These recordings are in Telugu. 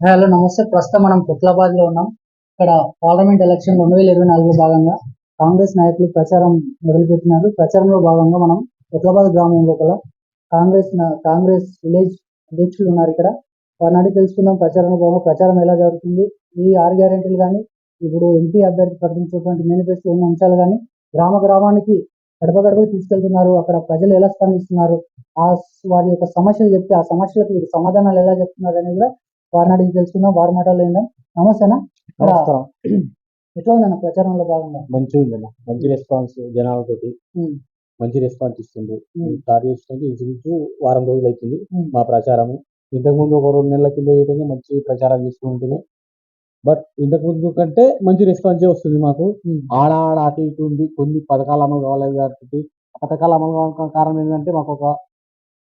హలో నమస్తే. ప్రస్తుతం మనం కుట్లాబాద్లో ఉన్నాం. ఇక్కడ పార్లమెంట్ ఎలక్షన్ రెండు వేల ఇరవై నాలుగులో భాగంగా కాంగ్రెస్ నాయకులు ప్రచారం మొదలుపెట్టినారు. ప్రచారంలో భాగంగా మనం కుట్లాబాద్ గ్రామం లోపల కాంగ్రెస్ కాంగ్రెస్ విలేజ్ అధ్యక్షులు ఉన్నారు ఇక్కడ. వారిని అడిగి తెలుసుకుందాం. ప్రచారంలో భాగంగా ప్రచారం ఎలా జరుగుతుంది? ఈ ఆరు గ్యారెంటీలు కానీ ఇప్పుడు ఎంపీ అభ్యర్థి ప్రకటించినటువంటి మేనిఫెస్టో ఉన్న అంశాలు కానీ గ్రామ గ్రామానికి గడప గడప తీసుకెళ్తున్నారు. అక్కడ ప్రజలు ఎలా స్పందిస్తున్నారు? ఆ వారి యొక్క సమస్యలు చెప్తే ఆ సమస్యలకు వీరు సమాధానాలు ఎలా చెప్తున్నారు అనేది కూడా వారిని అడిగి తెలుసుకుందాం వారి మాటలు ఏందాం నమస్తేనా? ఇక్కడ నమస్కారం. ఎట్లా ఉందన్న ప్రచారంలో భాగంగా? మంచిగా ఉంది అన్న మంచి రెస్పాన్స్ జనాలతోటి. మంచి రెస్పాన్స్ ఇస్తుంది స్టార్ట్ చేసినది ఇంచుమించు వారం రోజులు అవుతుంది మా ప్రచారము. ఇంతకుముందు ఒక రెండు నెలల కింద ఏంటంటే మంచి ప్రచారం చేసుకుంటుంది బట్ ఇంతకుముందు కంటే మంచి రెస్పాన్సే వస్తుంది మాకు. ఆడ ఆడ అటు ఇటు ఉంది. కొన్ని పథకాలు అమలు కావాలి కాబట్టి పథకాలు అమలు కావడానికి కారణం ఏంటంటే మాకు ఒక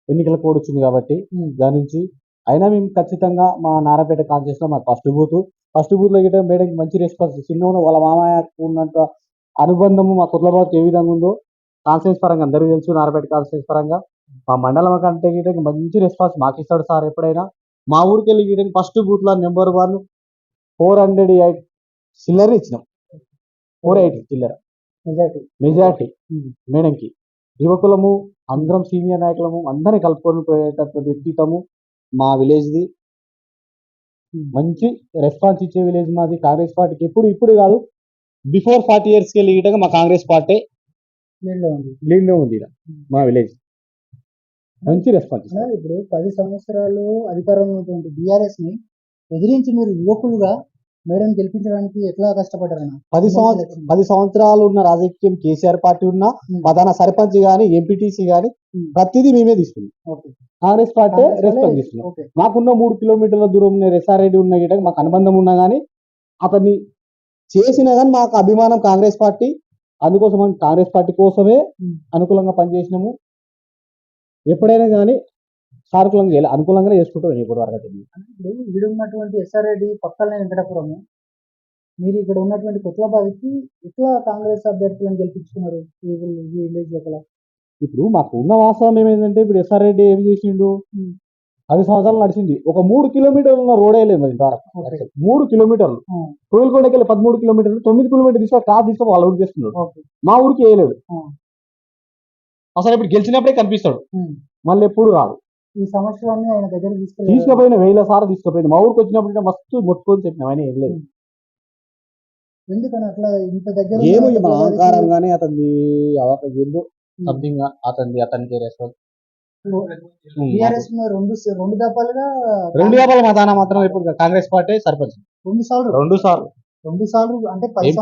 ఎన్నికల కోడ్ వచ్చింది కాబట్టి దాని నుంచి అయినా మేము ఖచ్చితంగా మా నారాపేట కాన్షియస్లో మా ఫస్ట్ బూత్ ఫస్ట్ బూత్లో గిట్ట మేడంకి మంచి రెస్పాన్స్ చిన్న వాళ్ళ మామయ్యకు ఉన్నంత అనుబంధము మా కుట్లబాబుకి ఏ విధంగా ఉందో కాన్ఫరెన్స్ పరంగా అందరికీ తెలుసు నారాపేట కాన్ఫరెన్స్ పరంగా. మా మండలం కంటే గిట్ట మంచి రెస్పాన్స్ మాకు ఇస్తాడు సార్ ఎప్పుడైనా. మా ఊరికి వెళ్ళి గిట్ట ఫస్ట్ బూత్లో number one four hundred eight చిల్లర ఇచ్చినాం. ఫోర్ ఎయిట్ చిల్లర. మెజారిటీ మెజార్టీ ఉమ్, మేడంకి. యువకులము అందరం సీనియర్ నాయకులము అందరిని కలుపుకొని పోయేటట్టు వ్యక్తిత్వము మా విలేజ్ది. మంచి రెస్పాన్స్ ఇచ్చే విలేజ్ మాది. కాంగ్రెస్ పార్టీకి ఎప్పుడు ఇప్పుడు కాదు. బిఫోర్ ఫార్టీ ఇయర్స్కి వెళ్ళి మా కాంగ్రెస్ పార్టీ లీడ్లో ఉంది. ఈడ మా విలేజ్. మంచి రెస్పాన్స్ ఇప్పుడు పది సంవత్సరాలు అధికారంలో ఉన్నటువంటి బీఆర్ఎస్ని ఎదిరించి మీరు యువకులుగా మేడం గెలిపించడానికి ఎట్లా కష్టపడ్డారన్న పది సంవత్సరం పది సంవత్సరాలు ఉన్న రాజకీయం కేసీఆర్ పార్టీ ఉన్నా ప్రధాన సర్పంచ్ గాని ఎంపీటీసీ గాని ప్రతిదీ మేమే తీసుకున్నాం. కాంగ్రెస్ పార్టీ రెస్పాన్స్ తీసుకున్నాం. మాకున్న మూడు కిలోమీటర్ల దూరం రెసారెడ్డి ఉన్న గిట్ట మాకు అనుబంధం ఉన్నా కానీ అతన్ని చేసినా కానీ మాకు అభిమానం కాంగ్రెస్ పార్టీ. అందుకోసం కాంగ్రెస్ పార్టీ కోసమే అనుకూలంగా పనిచేసినాము. ఎప్పుడైనా కానీ సానుకూలంగా చేయాలి అనుకూలంగానే చేసుకుంటాం ఇప్పుడు వరకు. ఇప్పుడు ఇక్కడ ఉన్నటువంటి ఎస్ఆర్ రెడ్డి పక్కనే వెంకటాపురము మీరు ఇక్కడ ఉన్నటువంటి కొత్తలాబాద్కి ఎట్లా కాంగ్రెస్ అభ్యర్థులను గెలిపించుకున్నారు ఈ విల్- ఈ విలేజ్ లోపల? ఇప్పుడు మాకు ఉన్న వాస్తవం ఏమైందంటే ఇప్పుడు ఎస్ఆర్ రెడ్డి ఏం చేసిండు? పది సంవత్సరాలు నడిచింది. ఒక మూడు కిలోమీటర్లు ఉన్న రోడే లేదు మరి. ఓకే. మూడు కిలోమీటర్లు. ఆ, కోయిలకోటకి వెళ్ళి పదమూడు కిలోమీటర్లు తొమ్మిది కిలోమీటర్లు తీసుకొని కార్ తీసుకొని వాళ్ళ ఊరికి చేస్తున్నాడు మా ఊరికి వేయలేడు. అసలు ఇప్పుడు గెలిచినప్పుడే కనిపిస్తాడు. మళ్ళీ ఎప్పుడు రాడు. ఈ సమస్యలన్నీ ఆయన దగ్గర తీసుకెళ్ళి తీసుకుపోయిన వేల సార్లు తీసుకుపోయింది. మా ఊరికి వచ్చినప్పుడు మస్తు మొత్తుకొని చెప్పిన ఆయన ఏం లేదు. ఎందుకని అట్లా ఇంత దగ్గర ఏమో మన అహంకారం కానీ అతన్ని ఏందో. సంథింగ్ అతన్ని అతనికి రెండు రెండు దఫాలుగా రెండు వేల మతాన మాత్రం ఇప్పుడు కాంగ్రెస్ పార్టీ సర్పంచ్. రెండు సార్లు. రెండు సార్లు. రెండు సార్లు అంటే పది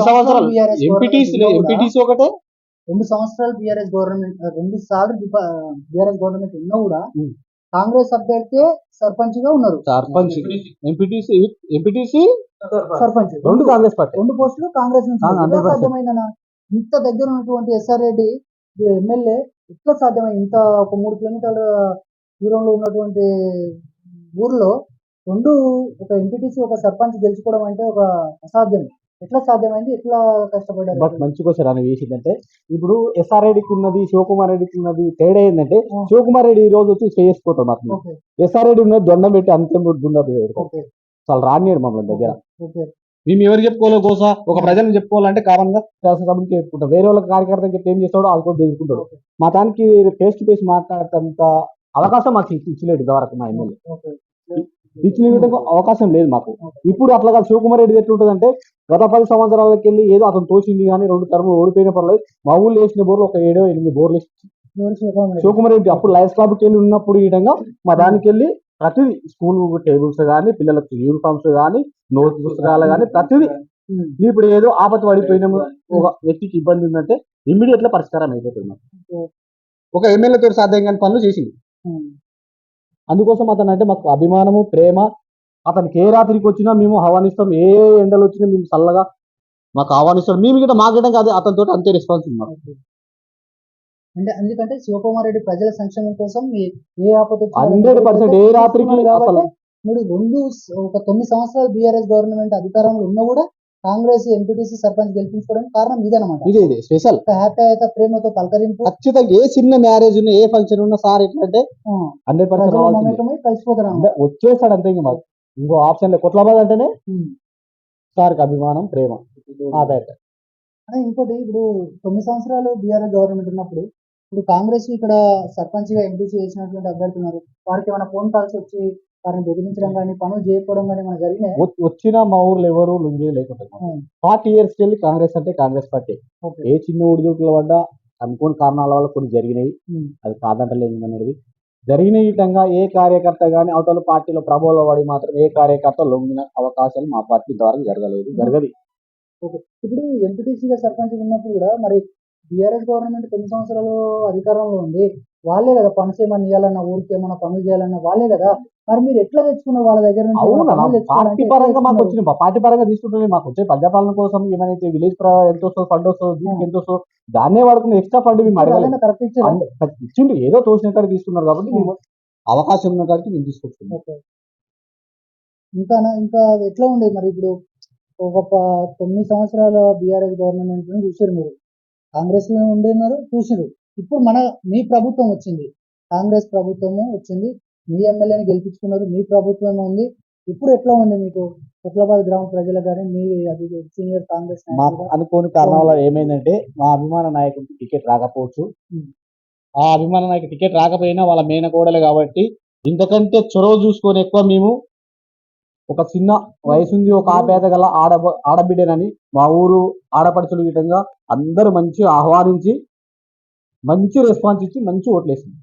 సంవత్సరాలు ఎంపీటీసీ ఒకటే? రెండు సంవత్సరాలు బీఆర్ఎస్ గవర్నమెంట్ రెండు సార్లు బీఆర్ఎస్ గవర్నమెంట్ ఉన్నా కూడా. కాంగ్రెస్ అభ్యర్థి సర్పంచ్. గా ఉన్నారు సర్పంచ్ ఎంపీటీసీ ఎంపీటీసీ సర్పంచ్. రెండు కాంగ్రెస్ పార్టీ. రెండు పోస్టులు కాంగ్రెస్ నుంచి ఆ, ఉన్నాయి. ఎలా 100%. సాధ్యమైందన్న? ఇంత దగ్గర ఉన్నటువంటి ఎస్ఆర్ రెడ్డి ఎమ్మెల్యే ఎట్లా సాధ్యమైంది? ఇంత ఒక మూడు కిలోమీటర్ల దూరంలో ఉన్నటువంటి ఊర్లో రెండు ఒక ఎంపీటీసీ ఒక సర్పంచ్ గెలుచుకోవడం అంటే ఒక అసాధ్యం. ఎట్లా సాధ్యమైంది? ఎట్లా కష్టపడ్డారు? బట్ మంచి క్వశ్చన్ అని వేసిందంటే ఇప్పుడు ఎస్ఆర్ రెడ్డికి ఉన్నది శివకుమార్ రెడ్డికి ఉన్నది తేడా ఏంటంటే. శివకుమార్ రెడ్డి ఈ రోజు వచ్చి చేసుకుంటాం ఓకే. ఎస్ఆర్ రెడ్డి ఉన్నది దొండం పెట్టి అంతే దుండ ఓకే. చాలా రానియడు మమ్మల్ని దగ్గర. మేము ఎవరు చెప్పుకోవాలి కోసా ఒక ప్రజలను చెప్పుకోవాలంటే కామన్గా శాసనసభకి చెప్పుకుంటాం. వేరే వాళ్ళ కార్యకర్తకి చెప్తే ఏం చేస్తాడో వాళ్ళతో బెదుకుంటాడు ఓకే. మా దానికి ఫేస్ టు ఫేస్ మాట్లాడేంత అవకాశం మాకు ఇచ్చి- ఇచ్చలేడు ఇంతవరకు మా ఎమ్మెల్యే. ఇచ్చిన విధంగా అవకాశం లేదు మాకు ఇప్పుడు అట్లా కాదు శివకుమార్ రెడ్డి ఎట్లుంటుందంటే గత పది సంవత్సరాలకి వెళ్ళి ఏదో అతను తోచింది కానీ రెండు టర్ములు ఓడిపోయిన పర్లేదు మా ఊళ్ళో వేసిన బోర్లు ఒక ఏడో ఎనిమిది బోర్లు శివకుమార్ రెడ్డి? అప్పుడు లయన్స్ క్లబ్కి వెళ్ళి ఉన్నప్పుడు ఈ విధంగా మా దానికి వెళ్ళి ప్రతిదీ స్కూల్ టేబుల్స్ కానీ పిల్లలకు యూనిఫామ్స్ కానీ నోట్ పుస్తకాలు కానీ ప్రతిదీ ఉమ్. ఇప్పుడు ఏదో ఆపద పడిపోయినాము ఒక వ్యక్తికి ఇబ్బంది ఉందంటే ఇమ్మీడియట్గా పరిష్కారం అయిపోతుంది మాకు. ఒక ఎమ్మెల్యే తోటి సాధ్యం కాని పనులు చేసింది ఉమ్. అందుకోసం అతను అంటే మాకు అభిమానము ప్రేమ. అతనికి ఏ రాత్రికి వచ్చినా మేము ఆహ్వానిస్తాం ఏ ఎండలు వచ్చినా మేము చల్లగా మాకు ఆహ్వానిస్తాం. మేము గిట్ట మా గిట్ట కాదు అతనితో అంతే రెస్పాన్స్ ఓకే. అంటే ఎందుకంటే శివకుమార్ రెడ్డి ప్రజల సంక్షేమం కోసం ఏ- ఏ ఆపద హండ్రెడ్ పర్సెంట్ ఏ రాత్రికి మీరు రెండు ఒక తొమ్మిది సంవత్సరాలు బీఆర్ఎస్ గవర్నమెంట్ అధికారంలో ఉన్నా కూడా కాంగ్రెస్ ఎంపీటీసీ సర్పంచ్ గెలిపించుకోవడానికి కారణం ఇదనమాట ఇదే ఇదే స్పెషల్. హ్యాపీ ప్రేమతో పలకరింపు. ఖచ్చితంగా ఏ చిన్న మ్యారేజ్ ఉన్నా ఏ ఫంక్షన్ ఉన్నా సార్ ఎట్లా అంటే ఆ, హండ్రెడ్ పర్సెంట్ కలిసిపోతారు వచ్చేస్తాడు అంతే ఇంకా మాకు. ఇంకో ఆప్షన్ లేదు కొట్లాబాద్ అంటేనే. సార్కి అభిమానం ప్రేమ. అదే ఇంకోటి ఇప్పుడు తొమ్మిది సంవత్సరాలు బీఆర్ఎస్ గవర్నమెంట్ ఉన్నప్పుడు ఇప్పుడు కాంగ్రెస్ ఇక్కడ సర్పంచ్గా ఎంపీసీ చేసినటువంటి అభ్యర్థులు ఉన్నారు. వారికి ఏమైనా ఫోన్ కాల్స్ వచ్చి వారిని బెదిరించడం కానీ పనులు చేయకపోవడం కానీ మన జరిగినాయి? వచ్చిన మా ఊర్లో ఎవరు లుంగేది లేకుండా. ఫార్టీ ఇయర్స్ వెళ్ళి కాంగ్రెస్ అంటే కాంగ్రెస్ పార్టీ. ఓకే. ఏ చిన్న ఉడిదుకుల వల్ల అనుకోని కారణాల వల్ల కొన్ని జరిగినాయి. అది కాదంటలేదు అనేది. జరిగిన విధంగా ఏ కార్యకర్త కానీ అవతల పార్టీలో ప్రభావం పడి మాత్రం ఏ కార్యకర్త లొంగిన అవకాశాలు మా పార్టీ ద్వారా జరగలేదు జరగదు. ఇప్పుడు ఎంపీటీసీగా సర్పంచ్ ఉన్నప్పుడు కూడా మరి బీఆర్ఎస్ గవర్నమెంట్ తొమ్మిది సంవత్సరాలు అధికారంలో ఉంది. వాళ్ళే కదా పనులు ఏమన్నా ఇవ్వాలన్నా ఊరికి ఏమన్నా పనులు చేయాలన్నా వాళ్ళే కదా. మరి మీరు ఎట్లా తెచ్చుకున్నారు వాళ్ళ దగ్గర నుంచి పార్టీ పరంగా మాకు? వచ్చిన పార్టీ పరంగా తీసుకుంటుంది మాకు వచ్చే ప్రజాపాలన కోసం ఏమైతే విలేజ్ ఎంత వస్తుందో ఫండ్ వస్తుందో దీనికి ఎంత వస్తుందో దాన్నే వాడుకున్న ఎక్స్ట్రా ఫండ్ మేము వాళ్ళైనా కరెక్ట్ ఇచ్చిండు ఏదో తోచిన కాడికి తీసుకున్నారు కాబట్టి మేము అవకాశం ఉన్న కాడికి మేము తీసుకొచ్చుకున్నాం. ఓకే. ఇంకా ఇంకా ఎట్లా ఉంది మరి ఇప్పుడు ఒక తొమ్మిది సంవత్సరాల బీఆర్ఎస్ గవర్నమెంట్ చూసారు మీరు. కాంగ్రెస్లో ఉండేన్నారు చూసిరు ఇప్పుడు మన మీ ప్రభుత్వం వచ్చింది. కాంగ్రెస్ ప్రభుత్వము వచ్చింది. మీ ఎమ్మెల్యేని గెలిపించుకున్నారు. మీ ప్రభుత్వం ఉంది. ఇప్పుడు ఎట్లా ఉంది మీకు? హుట్లాబాద్ గ్రామ ప్రజలకు కానీ మీ అది సీనియర్ కాంగ్రెస్ అనుకోని కారణాల వల్ల ఏమైందంటే మా అభిమాన నాయకుడికి టికెట్ రాకపోవచ్చు. ఆ అభిమాన నాయకుడు టికెట్ రాకపోయినా వాళ్ళ మేనకోడలే కాబట్టి ఇంతకంటే చొరవ చూసుకొని ఎక్కువ మేము ఒక చిన్న వయసుంది ఒక ఆపేద గల ఆడ ఆడబిడ్డనని మా ఊరు ఆడపడుచుల విధంగా అందరూ మంచి ఆహ్వానించి మంచి రెస్పాన్స్ ఇచ్చి మంచి ఓట్లేసింది.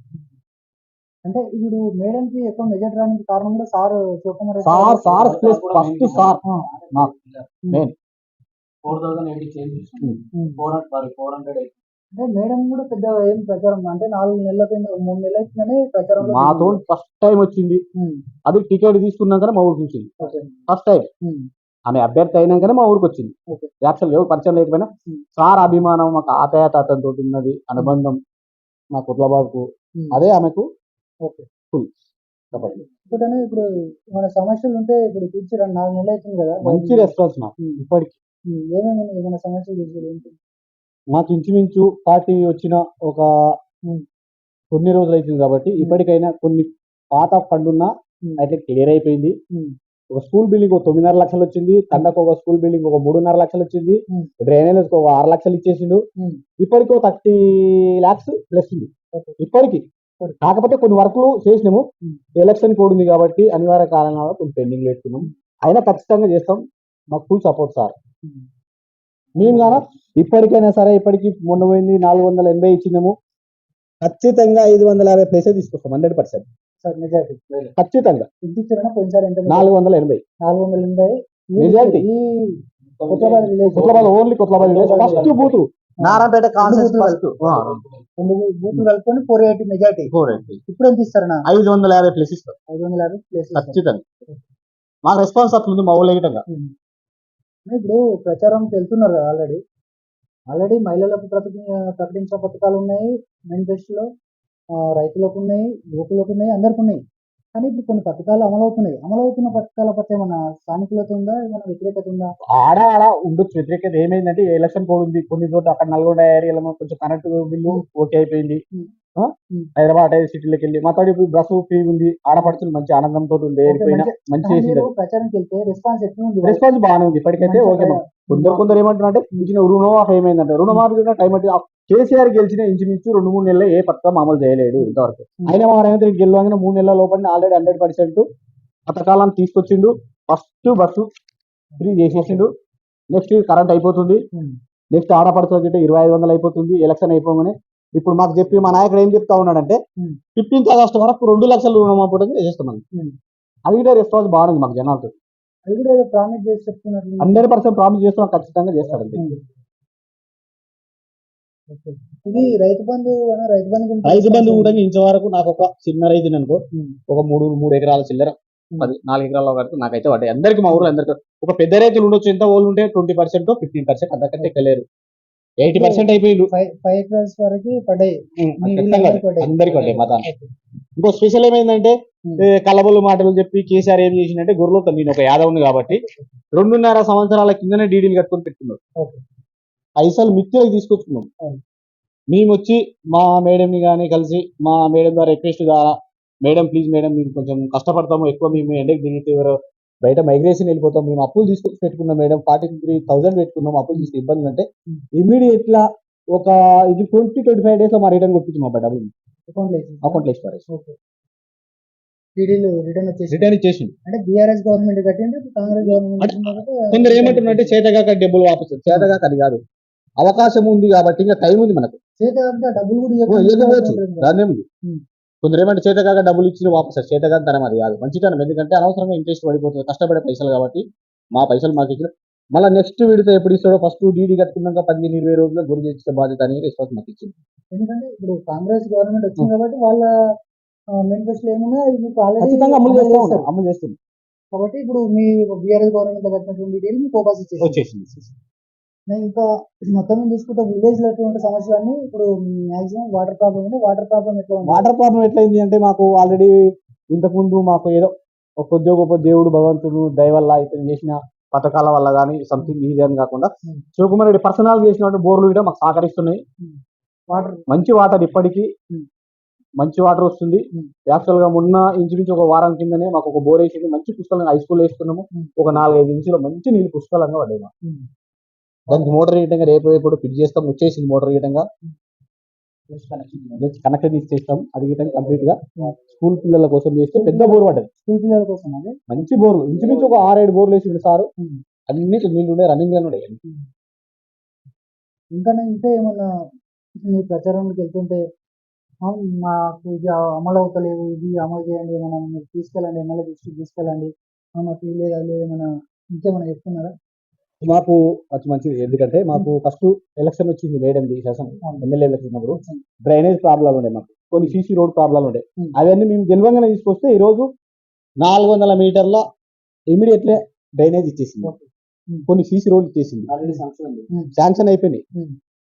అంటే ఇప్పుడు మేడం కి ఎక్కువ మెజార్టీ రావడానికి కారణం కూడా sir Shivakumar sir sir plus first sir. మా main. Four thousand eighty change. Four hundred four hundred అంటే మేడం కూడా పెద్ద ఏం ప్రచారం అంటే నాలుగు నెలల కింద మూడు నెలల కిందనే ప్రచారంలో మాతో ఫస్ట్ టైం వచ్చింది. అది టికెట్ తీసుకున్నాకనే మా ఊరికి చూసింది. ఓకే. ఫస్ట్ టైం ఆమె అభ్యర్థి అయినాకనే మా ఊరికి వచ్చింది. యాక్చువల్ ఎవరు పరిచయం లేకపోయినా. సార్ అభిమానం మాకు ఆప్యాయత అతనితో ఉన్నది అనుబంధం మా కుట్లబాబుకు అదే ఆమెకు ఓకే. ఫుల్ ఇంకోటనే ఇప్పుడు మన సమస్యలు ఉంటే ఇప్పుడు తీర్చి రెండు నాలుగు నెలలు అవుతుంది కదా. మంచి రెస్పాన్స్ మాకు ఇప్పటికి. ఏమేమి ఏమైనా సమస్యలు మాకు ఇంచుమించు పార్టీ వచ్చిన ఒక. కొన్ని రోజులు అవుతుంది కాబట్టి ఇప్పటికైనా కొన్ని పాత ఉమ్, అయితే క్లియర్ అయిపోయింది. ఒక స్కూల్ బిల్డింగ్ ఒక తొమ్మిదిన్నర లక్షలు వచ్చింది. తండకు ఒక స్కూల్ బిల్డింగ్ ఒక మూడున్నర లక్షలు వచ్చింది. డ్రైనేజ్ ఒక ఆరు లక్షలు ఇచ్చేసిండు. ఇప్పటికి ఒక థర్టీ లాక్స్ ప్లస్ ఉంది. ఇప్పటికి. కాకపోతే కొన్ని వర్క్లు చేసినాము. ఎలక్షన్ కోడ్ ఉంది కాబట్టి అనివార్య కారణాల కొన్ని పెండింగ్ పెట్టుకున్నాం. అయినా ఖచ్చితంగా చేస్తాం. మాకు ఫుల్ సపోర్ట్ సార్. మేము గాన? ఇప్పటికైనా సరే ఇప్పటికి మొన్న పోయింది నాలుగు వందల ఎనభై ఇచ్చినాము. ఖచ్చితంగా ఐదు వందల యాభై ప్లేసే తీసుకొస్తాం. Hundred percent. Sir majority. ఖచ్చితంగా. ఎంత ఇచ్చారన్నా పోయినసారి ఎంత majority? నాలుగు వందల ఎనభై. నాలుగు వందల ఎనభై. ఈ- Majority. ఈ Hutlabad village. Kothabad only Kothabad first booth. Narayanpet కాన్సెన్స్ first రెండు బూతులు కలుపుకొని ఫోర్ ఎయిటీ మెజార్టీ. ఇప్పుడు ఎంత ఇస్తారన్నా? ఐదు వందల యాభై ప్లేస్ ఇస్తాం. ఐదు వందల యాభై ప్లేస్ ఖచ్చితంగా. మాకు రెస్పాన్స్ అట్లుంది మా ఊళ్ళో ఇప్పుడు ప్రచారం వెళ్తున్నారు కదా ఆల్రెడీ. ఆల్రెడీ మహిళలకు ప్రతి ప్రకటించిన పథకాలు ఉన్నాయి మేనిఫెస్టోలో రైతులకు ఉన్నాయి యువకులకు ఉన్నాయి అందరికి ఉన్నాయి. కానీ ఇప్పుడు కొన్ని పథకాలు అమలవుతున్నాయి. అమలవుతున్న పథకాల పట్ల ఏమైనా సానుకూలత ఉందా? ఏమైనా వ్యతిరేకత ఉందా? ఆడ ఆడ ఉండొచ్చు. వ్యతిరేకత ఏమైందంటే ఎలక్షన్ కోడ్ ఉంది. కొన్ని చోట్ల అక్కడ నల్గొండ ఏరియాలో కొంచెం కరెంట్ బిల్లు ఓకే అయిపోయింది. హైదరాబాద్ సిటీలోకి వెళ్ళి మా తోటి ఇప్పుడు బస్సు ఫ్రీ ఉంది. ఆడపడుచులు మంచి ఆనందంతో ఉంది ఏడిపోయినా మంచి- వెళ్తే రెస్పాన్స్ ఎట్లా ఉంది రెస్పాన్స్ బాగానే ఉంది. ఇప్పటికైతే ఓకే కొందరు కొందరు ఏమంటున్నారు అంటే ఇచ్చిన రుణమాఫీ ఏమైందంటే రుణమాఫీ కూడా టైం అంటే కేసీఆర్ గెలిచిన ఇంచుమించు రెండు మూడు నెలలు ఏ పథకం అమలు చేయలేడు ఇంతవరకు. అయినా మా రేవంత్ రెడ్డి గెలవగానే మూడు నెలల లోపల ఆల్రెడీ హండ్రెడ్ పర్సెంట్ పథకాలను తీసుకొచ్చిండు. ఫస్ట్ బస్సు ఫ్రీ చేసేసిండు. నెక్స్ట్ కరెంట్ అయిపోతుంది. నెక్స్ట్ ఆడపడుతుంది ఇరవై ఐదు వందలు అయిపోతుంది. ఎలక్షన్ అయిపోగానే ఇప్పుడు మాకు చెప్పి మా నాయకుడు ఏం చెప్తా ఉన్నాడంటే. ఫిఫ్టీన్త్ ఆగస్ట్ వరకు రెండు లక్షలు రుణమాఫీ చేసేస్తామని ఉమ్. అది కూడా రెస్పాన్స్ బాగుంది మాకు జనాలతో. అది కూడా ఏదో ప్రామిస్ చేసి చెప్తున్నట్లు హండ్రెడ్ పర్సెంట్ ప్రామిస్ చేస్తున్నాం ఖచ్చితంగా చేస్తాడండి ఓకే. ఇది రైతు బంధు రైతు బంధు రైతు బంధు కూడా ఇంతవరకు నాకు ఒక చిన్న రైతు అనుకో. ఒక మూడు మూడు ఎకరాల చిల్లర. పది నాలుగు ఎకరాల వరకు నాకైతే పడ్డాయి అందరికి మా ఊర్లో అందరికి ఒక పెద్ద రైతులు ఉండొచ్చు ఎంత వాళ్ళు ఉంటే ట్వంటీ పర్సెంట్ ఫిఫ్టీన్ పర్సెంట్ అంతకంటే ఎక్కలేరు ఎయిటీ పర్సెంట్ అయిపోయిండు ఫైవ్ ఎకర్స్ వరకు పడ్డాయి. అందరికి పడ్డాయి మా. ఇంకో స్పెషల్ ఏమైందంటే కల్లబొల్లు మాటలు చెప్పి కేసీఆర్ ఏం చేసిందంటే గొర్రెలో నేను ఒక యాదవ్ని కాబట్టి రెండున్నర సంవత్సరాల కిందనే డీడీలు కట్టుకొని పెట్టుకున్నారు ఓకే. పైసలు మిత్రులకు తీసుకొచ్చుకున్నాం. మేము వచ్చి మా మేడంని కానీ కలిసి మా మేడం ద్వారా రిక్వెస్ట్ ద్వారా మేడం ప్లీజ్ మేడం మీరు కొంచెం కష్టపడతాము ఎక్కువ మేము ఎండకి ఎవరు బయట మైగ్రేషన్ వెళ్ళిపోతాం మేము అప్పులు తీసుకొచ్చి పెట్టుకున్నాం మేడం ఫార్టీ త్రీ థౌసండ్ పెట్టుకున్నాం అప్పులు తీసుకు ఇబ్బంది అంటే ఇమీడియట్గా ఒక ఇది ట్వంటీ ట్వంటీ ఫైవ్ డేస్లో మా రిటర్న్ కొట్టించి మా డబ్బులు. అకౌంట్లో అకౌంట్ రిటర్న్ వచ్చేసి రిటర్న్ ఇచ్చేసి అంటే బీఆర్ఎస్ గవర్నమెంట్ కట్టింది ఇప్పుడు కాంగ్రెస్ గవర్నమెంట్ కొందరు ఏమంటున్నారంటే చేతగాక డబ్బులు వాపసు చేతగాక అది కాదు. అవకాశం ఉంది కాబట్టి ఇంకా టైం ఉంది మనకు. చేత కాకపోతే డబ్బులు కూడా ఇవ్వకపోవచ్చు. ఏముంది. కొందరు ఏమంటే చేతగాక డబ్బులు ఇచ్చిన వాపసు చేతగాక తరం అది కాదు. మంచితనం ఎందుకంటే అనవసరంగా ఇంట్రెస్ట్ పడిపోతుంది కష్టపడే పైసలు కాబట్టి మా పైసలు మాకు ఇచ్చిన మళ్ళీ నెక్స్ట్ విడితే ఎప్పుడు ఇస్తాడో ఫస్ట్ డీడీ కట్టుకున్నాక పదిహేను ఇరవై రోజుల్లో గురి చేసే బాధ్యత అనేది రెస్పాన్స్ మాకు ఇచ్చింది. ఎందుకంటే ఇప్పుడు కాంగ్రెస్ గవర్నమెంట్ వచ్చింది కాబట్టి వాళ్ళ ఏమున్నా మీకు ఆల్రెడీ ఖచ్చితంగా అమలు చేస్తూ అమలు చేస్తుంది కాబట్టి ఇప్పుడు మీ బీఆర్ఎస్ గవర్నమెంట్ కట్టినటువంటి డీటెయిల్ మీకు ఫోకస్ వచ్చేసింది. ఇంకా మొత్తం చూసుకుంటే విలేజ్లో ఎటువంటి సమస్యలన్నీ ఇప్పుడు మాక్సిమం వాటర్ ప్రాబ్లం ఉంది వాటర్ ప్రాబ్లం ఎట్లా ఉంది? వాటర్ ప్రాబ్లం ఎట్లయింది అంటే మాకు ఆల్రెడీ ఇంతకుముందు మాకు ఏదో ఒక కొద్దిగా గొప్ప దేవుడు భగవంతుడు దయ వల్ల ఇతను చేసిన పథకాల వల్ల కానీ సంథింగ్ ఇది అని కాకుండా Hmm. శివకుమార్ రెడ్డి పర్సనల్ చేసినట్టు బోర్లు కూడా మాకు సహకరిస్తున్నాయి. వాటర్ మంచి వాటర్ ఇప్పటికీ Hmm. మంచి వాటర్ వస్తుంది. యాక్చువల్గా మొన్న ఇంచుమించు ఒక వారం కిందనే మాకు ఒక బోర్ వేసింది. మంచి పుష్కలంగా హై స్కూల్ వేస్తున్నాము. Hmm. ఒక నాలుగైదు ఇంచుల మంచి నీళ్ళు పుష్కలంగా. Hmm. దానికి మోటార్ వేయటంగా రేపు రేపు ఫిట్ చేస్తాం. వచ్చేసింది మోటార్ వేయటంగా. కనెక్షన్ ఇచ్చేస్తాం. అది గిట్టంగా కంప్లీట్గా స్కూల్ పిల్లల కోసం చేస్తే పెద్ద బోర్ పడ్డది. స్కూల్ పిల్లల కోసం మంచి బోర్లు. ఇంచుమించు ఒక ఆరేడు బోర్లు వేసిండు సారు. అన్ని నీళ్ళు ఉండే రన్నింగ్లోనే ఉండే ఇంకా ఇంకా ఏమన్నా ప్రచారంలోకి వెళ్తుంటే "అవును, మాకు ఇది అమలు అవుతలేవు ఇది అమలు చేయండి ఏమన్నా మీరు తీసుకెళ్ళండి ఎమ్మెల్యే దృష్టికి తీసుకెళ్ళండి "ఆ, మాకు లేదు అది లేదు ఏమన్నా ఇంకేమన్నా చెప్తున్నారా? మాకు మంచి మంచిది ఎందుకంటే మాకు ఫస్ట్ ఎలక్షన్ వచ్చింది మేడం శాసనం ఎమ్మెల్యే ఎలక్షన్ ఉన్నప్పుడు. డ్రైనేజ్ ప్రాబ్లం ఉండే మాకు కొన్ని సీసీ రోడ్ ప్రాబ్లం ఉండే. అవన్నీ మేము గెలవంగానే తీసుకొస్తే ఈ రోజు నాలుగు వందల మీటర్ల ఇమీడియట్లే డ్రైనేజ్ ఇచ్చేసింది. కొన్ని సీసీ రోడ్లు ఇచ్చేసింది. శాంక్షన్ అయిపోయినాయి.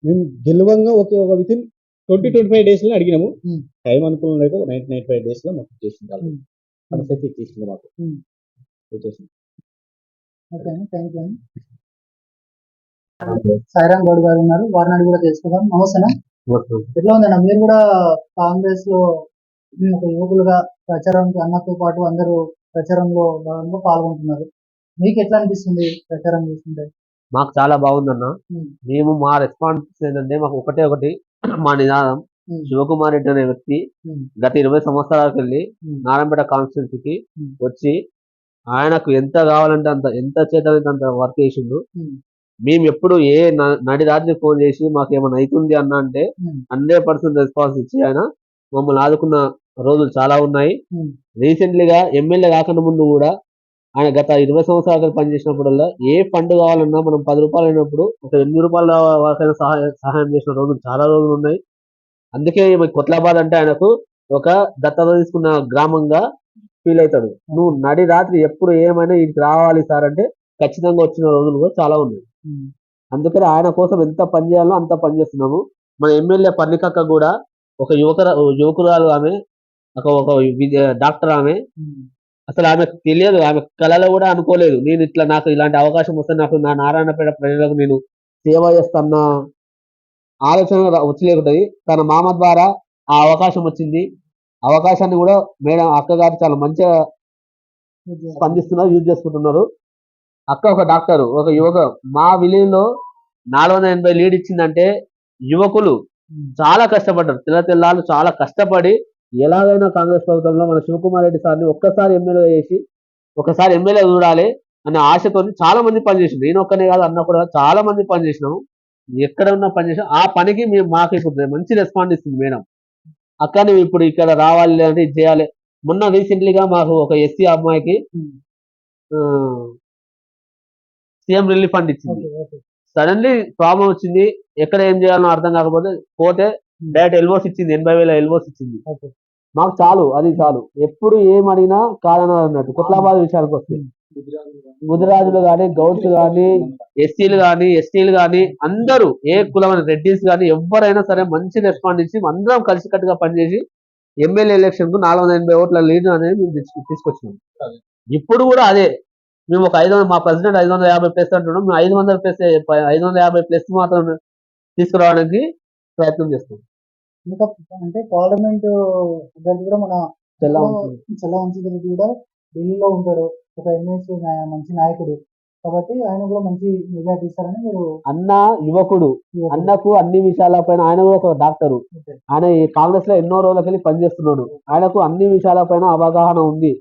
మేము గెలవంగా ఒక ఒక within twenty twenty five డేస్లో అడిగినాము. టైం అనుకున్నాం లేక నైన్టీ నైన్ ఫైవ్ డేస్లో మాకు ఇచ్చేసింది వాళ్ళు. మనసైతే ఇచ్చేసింది మాకు. వచ్చేసింది ఓకే అండి థ్యాంక్ యూ అండి. సాయిరామ్ గౌడ్ గారు ఉన్నారు. వారిని అడిగి కూడా తెలుసుకుందాం. నమస్తేనా ఎట్లా ఉందన్న మీరు కూడా కాంగ్రెస్లో ఒక యువకులుగా ప్రచారానికి అన్నతో పాటు అందరూ ప్రచారంలో భాగంగా పాల్గొంటున్నారు. మీకు ఎట్లా అనిపిస్తుంది ప్రచారం చేస్తుంటే? మాకు చాలా బాగుందన్న. మేము మా రెస్పాన్స్ ఏంటంటే మాకు ఒకటే ఒకటి. మా నినాదం. శివకుమార్ రెడ్డి అనే వ్యక్తి. గత ఇరవై సంవత్సరాలకు వెళ్ళి. నారాయణపేట కాన్స్టిట్యూన్సీకి. వచ్చి ఆయనకు ఎంత కావాలంటే అంత ఎంత చేతనైతే అంత వర్క్ చేసిండు. మేము ఎప్పుడు ఏ నడి రాత్రి ఫోన్ చేసి మాకు ఏమైనా అవుతుంది అన్న అంటే. హండ్రెడ్ పర్సెంట్ రెస్పాన్స్ ఇచ్చి ఆయన మమ్మల్ని ఆదుకున్న రోజులు చాలా ఉన్నాయి. రీసెంట్లీగా ఎమ్మెల్యే కాకుండా ముందు కూడా ఆయన గత ఇరవై సంవత్సరాల క్రితం పనిచేసినప్పుడల్లా ఏ ఫండ్ కావాలన్నా మనం పది రూపాయలు అయినప్పుడు ఒక ఎనిమిది రూపాయల వరకైనా సహాయం సహాయం చేసిన రోజులు చాలా రోజులు ఉన్నాయి అందుకే కొత్లాబాద్ అంటే ఆయనకు ఒక దత్తత తీసుకున్న గ్రామంగా ఫీల్ అవుతాడు నువ్వు నడి రాత్రి ఎప్పుడు ఏమైనా ఇంటికి రావాలి సార్ అంటే ఖచ్చితంగా వచ్చిన రోజులు కూడా చాలా ఉన్నాయి. అందుకని ఆయన కోసం ఎంత పని చేయాలో అంత పని చేస్తున్నాము మన ఎమ్మెల్యే పర్ణికక్క కూడా ఒక యువకర యువకురాలు ఆమె ఒక డాక్టర్ ఆమె. అసలు ఆమెకు తెలియదు ఆమె కళలో కూడా అనుకోలేదు. నేను ఇట్లా నాకు ఇలాంటి అవకాశం వస్తే నాకు నా నారాయణపేట ప్రజలకు నేను సేవ చేస్తున్న ఆలోచన వచ్చలేకుంటది. తన మామ ద్వారా ఆ అవకాశం వచ్చింది. అవకాశాన్ని కూడా మేడం అక్కగారు చాలా మంచిగా స్పందిస్తున్నారు యూజ్ చేసుకుంటున్నారు. అక్క ఒక డాక్టర్ ఒక యువక. మా విలేజ్లో నాలుగు వందల ఎనభై లీడ్ ఇచ్చిందంటే యువకులు. చాలా కష్టపడ్డారు. తెల్ల తెల్లాలు చాలా కష్టపడి ఎలాగైనా కాంగ్రెస్ ప్రభుత్వంలో మన శివకుమార్ రెడ్డి సార్ని ఒక్కసారి ఎమ్మెల్యే చేసి ఒకసారి ఎమ్మెల్యే చూడాలి అనే ఆశతో చాలా మంది పనిచేసింది నేను ఒక్కనే కాదు అన్న కూడా చాలా మంది పనిచేసినాము. ఎక్కడ ఉన్నా పనిచేసాం ఆ పనికి మేము మాకు ఇప్పుడు మంచి రెస్పాండ్ ఇస్తుంది మేడం. అక్క నువ్వు ఇప్పుడు ఇక్కడ రావాలి అంటే ఇది చేయాలి. మొన్న రీసెంట్లీగా మాకు ఒక ఎస్సీ అమ్మాయికి. సీఎం రిలీఫ్ ఫండ్ ఇచ్చింది. సడన్లీ ప్రాబ్లం వచ్చింది. ఎక్కడ ఏం చేయాలో అర్థం కాకపోతే పోతే డైరెక్ట్ ఎల్బోస్ ఇచ్చింది ఎనభై వేల ఎల్బోస్ ఇచ్చింది. మాకు చాలు అది చాలు. ఎప్పుడు ఏం అడిగినా కాదన్నారు అన్నట్టు కుట్లాబాద్ విషయానికి వస్తే. ముదిరాజులు కానీ గౌడ్స్ కానీ ఎస్సీలు కానీ ఎస్టీలు కానీ అందరూ ఏ కులమైన రెడ్డిస్ కానీ ఎవరైనా సరే మంచి రెస్పాండ్ ఇచ్చి అందరం కలిసికట్టుగా పనిచేసి ఎమ్మెల్యే ఎలక్షన్కు నాలుగు వందల ఎనభై ఓట్ల లీడ్ అనేది మేము తీసుకు- తీసుకొచ్చినాం. ఇప్పుడు కూడా అదే. మేము ఒక ఐదు వందల మా ప్రెసిడెంట్ ఐదు వందల యాభై ప్లస్ అంటున్నాం మేము ఐదు వందల ప్లస్ ఐదు వందల యాభై ప్లస్ మాత్రం తీసుకురావడానికి ప్రయత్నం చేస్తాం ఇంకా అంటే పార్లమెంట్ అభ్యర్థి కూడా మన చల్ల రెడ్డి కూడా ఢిల్లీలో ఉంటాడు. ఒక ఎంఎస్ మంచి నాయకుడు. కాబట్టి ఆయన కూడా మంచి మెజార్టీ ఇస్తారని మీరు అన్న యువకుడు. అన్నకు అన్ని విషయాలపైన ఆయన కూడా ఒక డాక్టరు. ఆయన ఈ కాంగ్రెస్లో ఎన్నో రోజులకెళ్ళి పనిచేస్తున్నాడు. ఆయనకు అన్ని విషయాలపైన అవగాహన ఉంది.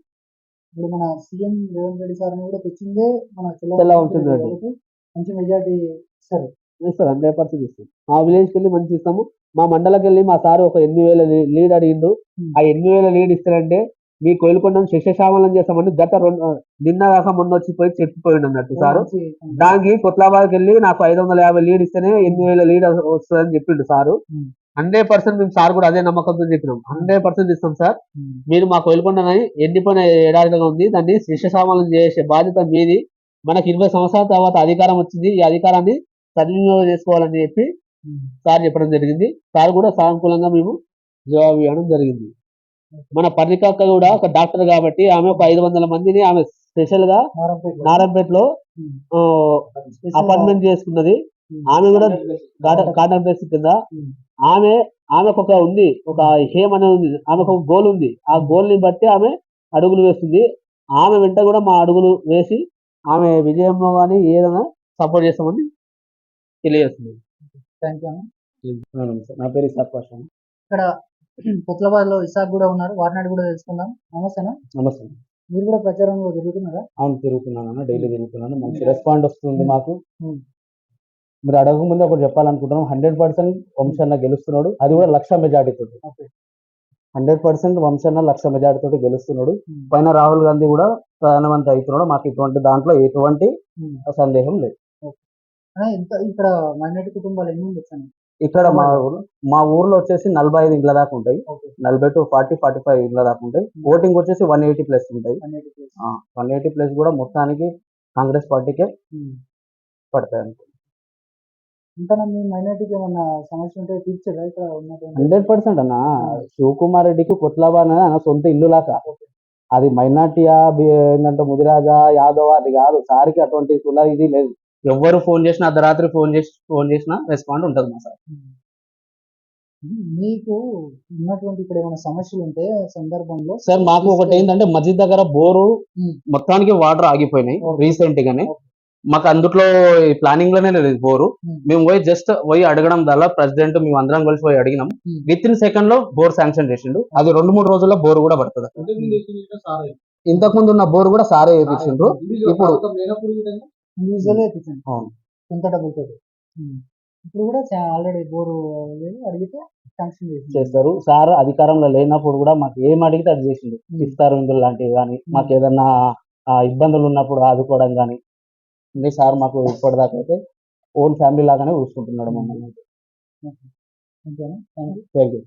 ఇప్పుడు మన సీఎం రేవంత్ రెడ్డి సార్ కూడా తెచ్చిందే మన చెల్ల మంచి మెజార్టీ ఇస్తారు. ఇస్తారు హండ్రెడ్ పర్సెంట్ ఇస్తాం మా విలేజ్కి వెళ్ళి మంచి ఇస్తాము. మా మండలకి వెళ్ళి మా సార్ ఒక ఎనిమిది వేల లీడ్ అడిగిండు. ఆ ఎనిమిది వేల లీడ్ ఇస్తారంటే మీ కోయిలకొండను శిక్షశామలం చేస్తామని గత రెండు నిన్న కాక మొన్న వచ్చి పోయి చెప్పిపోయిండు అన్నట్టు సారు దానికి కొట్లాబాద్కి వెళ్ళి నాకు ఐదు వందల యాభై లీడ్ ఇస్తేనే ఎనిమిది వేల లీడ్ వస్తుందని చెప్పిండు సారు. హండ్రెడ్ పర్సెంట్ మేము సార్ కూడా అదే నమ్మకంతో చెప్పినాం హండ్రెడ్ పర్సెంట్ ఇస్తాం సార్. మీరు మా కోయిలకొండని ఎండిపోయిన ఏడాదిగా ఉంది దాన్ని శిక్షశామలం చేసే బాధ్యత మీది మనకి ఇరవై సంవత్సరాల తర్వాత అధికారం వచ్చింది ఈ అధికారాన్ని సద్వినియోగం చేసుకోవాలని చెప్పి. సార్ చెప్పడం జరిగింది. సార్ కూడా సానుకూలంగా మేము జవాబు ఇవ్వడం జరిగింది. మన పర్ణికక్క కూడా ఒక డాక్టర్ కాబట్టి ఆమె ఒక ఐదు వందల మందిని ఆమె స్పెషల్గా నారాయణపేట నారాయణపేటలో అపార్ట్మెంట్ చేసుకున్నది. ఆమె కూడా కాంటాక్ట్ బేస్ కింద. ఆమె ఆమెకు ఒక ఉంది ఒక హేమ్ అనేది ఉంది ఆమెకు ఒక గోల్ ఉంది. ఆ గోల్ని బట్టి ఆమె అడుగులు వేస్తుంది. ఆమె వెంట కూడా మా అడుగులు వేసి ఆమె విజయంలో కానీ ఏదైనా సపోర్ట్ చేస్తామని తెలియజేస్తుంది థ్యాంక్ యూ నా పేరు ఇసాక్ పాషా ఇక్కడ కొత్లబాద్లో ఇసాక్ కూడా ఉన్నారు. వారినాడు కూడా తెలుసుకుందాం. నమస్తేనా నమస్తే మీరు కూడా ప్రచారంలో తిరుగుతున్నారా? అవును తిరుగుతున్నాను. అన్న డైలీ తిరుగుతున్నాను. మంచి రెస్పాండ్ వస్తుంది మాకు. ఉమ్. మీరు అడగక ముందు ఒకటి చెప్పాలనుకుంటున్నాం హండ్రెడ్ పర్సెంట్ వంశన్న గెలుస్తున్నాడు. అది కూడా లక్ష మెజార్టీ తోటి ఓకే. హండ్రెడ్ పర్సెంట్ వంశన్న లక్ష మెజార్టీ తోటి గెలుస్తున్నాడు. పైన రాహుల్ గాంధీ కూడా ప్రధానమంత్రి అవుతున్నాడు. మాకు ఇటువంటి దాంట్లో ఎటువంటి. సందేహం లేదు. ఇంత ఇక్కడ మైనార్టీ కుటుంబాలు ఎన్ని ఉండొచ్చు ఇక్కడ మా ఊరు మా ఊర్లో వచ్చేసి నలభై ఐదు ఇండ్ల దాకా ఉంటాయి. నలభై టు ఫార్టీ ఫార్టీ ఫైవ్ ఇండ్ల దాకా ఉంటాయి. ఓటింగ్ వచ్చేసి వన్ ఎయిటీ ప్లస్ ఉంటాయి. One eighty plus. కూడా మొత్తానికి కాంగ్రెస్ పార్టీకే పడతాయి అంతే. ఇంకా మీ మైనార్టీకి ఏమన్నా సమస్య ఉంటే తీర్చారా ఇక్కడ హండ్రెడ్ పర్సెంట్ అన్న. శివకుమార్ రెడ్డికి కొట్లాబా అనేది ఆయన సొంత ఇల్లు లాగా. అది మైనార్టీయా ఏంటంటే ముదిరాజా యాదవ్ అది కాదు. సార్కి అటువంటి కుల ఇది లేదు. ఎవరు ఫోన్ చేసినా అర్ధరాత్రి ఫోన్ చేసి ఫోన్ చేసినా రెస్పాండ్ ఉంటుంది మా సార్ మీకు ఉన్నటువంటి ఇక్కడ ఏమైనా సమస్యలు ఉంటే సందర్భంలో సార్ మాకు ఒకటి ఏంటంటే మస్జిద్ దగ్గర బోరు. మొత్తానికి వాటర్ ఆగిపోయినాయి. రీసెంట్ గానే. మాకు అందుట్లో ప్లానింగ్లోనే లేదు బోరు. మేము పోయి జస్ట్ పోయి అడగడం వల్ల ప్రెసిడెంట్ మేము అందరం కలిసి పోయి అడిగినాం. విత్ ఇన్ సెకండ్లో బోర్ శాంక్షన్ చేసిండు అది రెండు మూడు రోజుల్లో బోర్ కూడా పడుతుంది ఇంతకు ముందు ఉన్న బోర్ కూడా సారే వేయించిండ్రు ఇప్పుడు ఇండివిజువల్ వేయించండి అవును. సొంత డబ్బులతో ఇప్పుడు కూడా ఆల్రెడీ బోరు అడిగితే శాంక్షన్ చేసి చేస్తారు. సార్ అధికారంలో లేనప్పుడు కూడా మాకు ఏం అడిగితే అది చేసిండు. ఉమ్. ఇస్తారు ఇందులో లాంటివి కానీ మాకు ఏదన్నా ఇబ్బందులు ఉన్నప్పుడు ఆదుకోవడం కానీ అంటే సార్ మాకు ఇప్పటిదాకా అయితే ఓన్ ఫ్యామిలీ లాగానే చూసుకుంటున్నాడు మమ్మల్ని థ్యాంక్ యూ థ్యాంక్ యూ